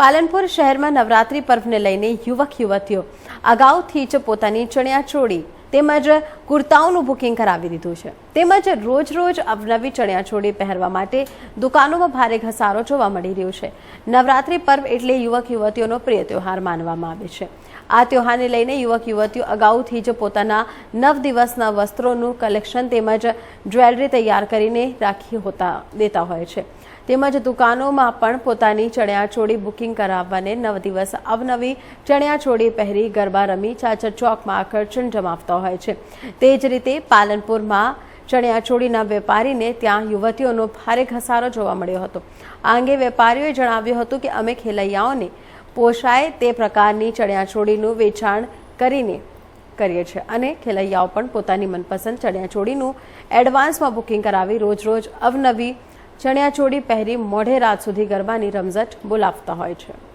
પાલનપુર શહેરમાં નવરાત્રી પર્વને લઈને યુવક યુવતીઓ અગાઉથી જ પોતાની ચણિયાચોળી તેમજ કુર્તાઓનું બુકિંગ કરાવી દીધું છે. તેમજ રોજ રોજ અવનવી ચણિયાચોળી પહેરવા માટે દુકાનોમાં ભારે ઘસારો જોવા મળી રહ્યો છે. નવરાત્રી પર્વ એટલે યુવક યુવતીઓનો પ્રિય તહેવાર માનવામાં આવે છે. આ તહેવારને લઈને યુવક યુવતીઓ અગાઉથી જ પોતાના નવ દિવસના વસ્ત્રોનું કલેક્શન તેમજ જ્વેલરી તૈયાર કરીને રાખી હોતા દેતા હોય છે. તેમજ દુકાનોમાં પણ પોતાની ચણિયાચોળી બુકિંગ કરાવવાને નવ દિવસ અવનવી ચણિયાચોળી પહેરી ગરબા રમી ચાચર ચોકમાં આકર્ષણ જમાવતા હોય છે. તે જ રીતે પાલનપુરમાં ચણિયાચોળીના વેપારીને ત્યાં યુવતીઓનો ભારે ઘસારો જોવા મળ્યો હતો. આ અંગે વેપારીઓએ જણાવ્યું હતું કે અમે ખેલૈયાઓને પોષાય તે પ્રકારની ચણિયાચોળીનું વેચાણ કરીને કરીએ છીએ અને ખેલૈયાઓ પણ પોતાની મનપસંદ ચણિયાચોળીનું એડવાન્સમાં બુકિંગ કરાવી રોજ રોજ અવનવી ચણિયાચોળી પહેરી મોઢે રાત સુધી ગરબાની રમઝટ બોલાવતા હોય છે.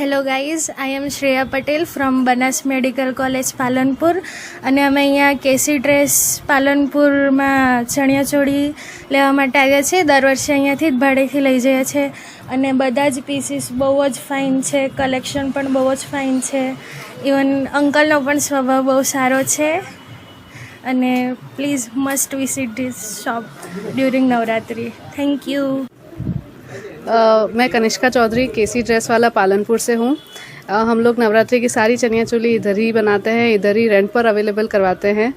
Hello guys I am Shreya Patel from Banas medical college Palanpur અને અમે અહીંયા કેસી ડ્રેસ પાલનપુરમાં ચણિયાચોળી લેવા માટે આવ્યા છીએ. દર વર્ષે અહીંયાથી જ ભાડેથી લઈ જઈએ છીએ. અને બધા જ પીસીસ બહુ જ ફાઇન છે. કલેક્શન પણ બહુ જ ફાઇન છે. ઇવન અંકલનો પણ સ્વભાવ બહુ સારો છે. અને please must visit this shop during Navratri thank you अ, मैं कनिष्का चौधरी केसी ड्रेस वाला पालनपुर से हूँ अ, हम लोग नवरात्रि की सारी चनिया चोली इधर ही बनाते हैं, इधर ही रेंट पर अवेलेबल करवाते हैं।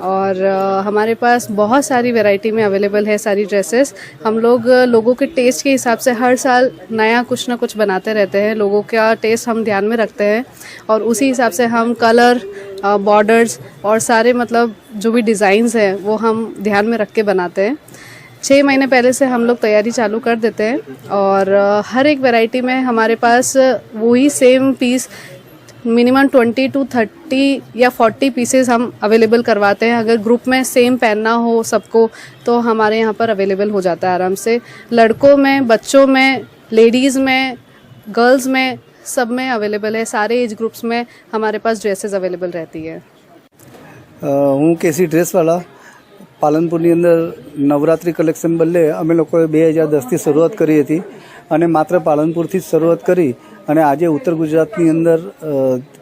और हमारे पास बहुत सारी वैरायटी में अवेलेबल है सारी ड्रेसेस हम लोग लोगों के टेस्ट के हिसाब से हर साल नया कुछ ना कुछ बनाते रहते हैं। लोगों का टेस्ट हम ध्यान में रखते हैं और उसी हिसाब से हम कलर बॉर्डर्स और सारे मतलब जो भी डिज़ाइंस हैं, वो हम ध्यान में रख के बनाते हैं। छः महीने पहले से हम लोग तैयारी चालू कर देते हैं और हर एक वैरायटी में हमारे पास वही same piece minimum twenty two thirty या फोर्टी पीसेस हम अवेलेबल करवाते हैं। अगर ग्रुप में सेम पहनना हो सबको तो हमारे यहाँ पर अवेलेबल हो जाता है आराम से। लड़कों में, बच्चों में लेडीज़ में गर्ल्स में सब में अवेलेबल है। सारे एज ग्रुप्स में हमारे पास ड्रेसेस अवेलेबल रहती है। हूँ कैसी ड्रेस वाला? પાલનપુરની અંદર નવરાત્રિ કલેક્શન બદલે અમે લોકોએ બે હજાર દસથી શરૂઆત કરી હતી અને માત્ર પાલનપુરથી જ શરૂઆત કરી અને આજે ઉત્તર ગુજરાતની અંદર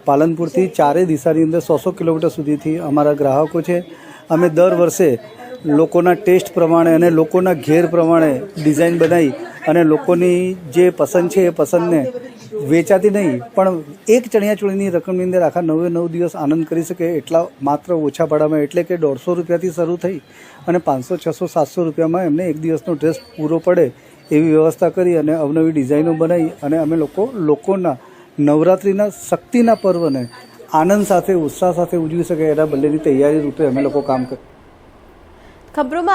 પાલનપુરથી ચારે દિશાની અંદર સો સો કિલોમીટર સુધીથી અમારા ગ્રાહકો છે. અમે દર વર્ષે લોકોના ટેસ્ટ પ્રમાણે અને લોકોના ઘેર પ્રમાણે ડિઝાઇન બનાવી અને લોકોની જે પસંદ છે એ પસંદને વેચાતી નહીં, પણ એક ચણિયાચોળીની રકમની અંદર આખા નવે નવ દિવસ આનંદ કરી શકે એટલા માત્ર ઓછા ભાડામાં, એટલે કે દોઢસો રૂપિયાથી શરૂ થઈ અને પાંચસો, છસો, સાતસો રૂપિયામાં એમને એક દિવસનો ડ્રેસ પૂરો પડે એવી વ્યવસ્થા કરી અને અવનવી ડિઝાઇનો બનાવી અને અમે લોકો લોકોના નવરાત્રિના શક્તિના પર્વને આનંદ સાથે, ઉત્સાહ સાથે ઉજવી શકે એના બદલેની તૈયારી રૂપે અમે લોકો કામ કરીએ ખબરોમાં